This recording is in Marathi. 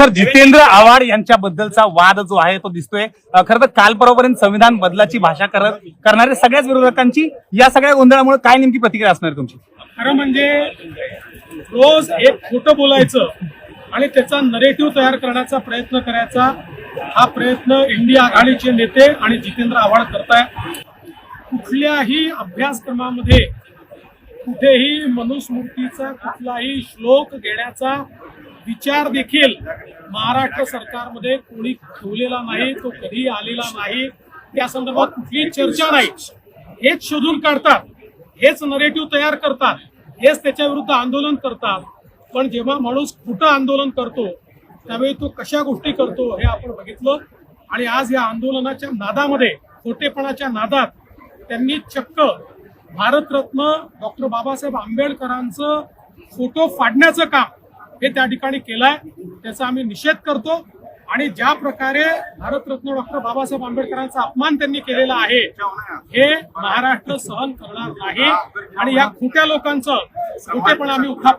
सर जितेंद्र आव्हाड यांच्याबद्दलचा वाद जो आहे तो दिसतोय. खरं तर काल संविधान बदलाची भाषा करत करणाऱ्या सगळ्याच विरोधकांची या सगळ्या गोंधळामुळे काय नेमकी प्रतिक्रिया असणार तुमची? खरं म्हणजे रोज एक खोटं बोलायचं आणि त्याचा नरेटिव्ह तयार करण्याचा प्रयत्न करायचा हा प्रयत्न इंडिया आघाडीचे नेते आणि जितेंद्र आव्हाड करताय. कुठल्याही अभ्यासक्रमामध्ये कुठेही मनुस्मृतीचा कुठलाही श्लोक घेण्याचा विचार देखील महाराष्ट्र सरकारमध्ये कोणी ठेवलेला नाही तो कधी आलेला नाही. त्या संदर्भात कुठलीही चर्चा नाही. हेच शोधून काढतात. हेच नरेटिव्ह तयार करतात. हेच त्याच्या विरुद्ध आंदोलन करतात. पण जेव्हा माणूस कुठं आंदोलन करतो त्यावेळी तो कशा गोष्टी करतो हे आपण बघितलं. आणि आज या आंदोलनाच्या नादामध्ये खोटेपणाच्या नादात त्यांनी चक्क भारतरत्न डॉक्टर बाबासाहेब आंबेडकरांचं फोटो फाडण्याचं काम हे त्या ठिकाणी केलंय त्याचा आम्ही निषेध करतो. आणि ज्या प्रकारे भारतरत्न डॉक्टर बाबासाहेब आंबेडकरांचा अपमान त्यांनी केलेला आहे हे महाराष्ट्र सहन करणार नाही. आणि या खोट्या लोकांचं खोटेपण आम्ही उठा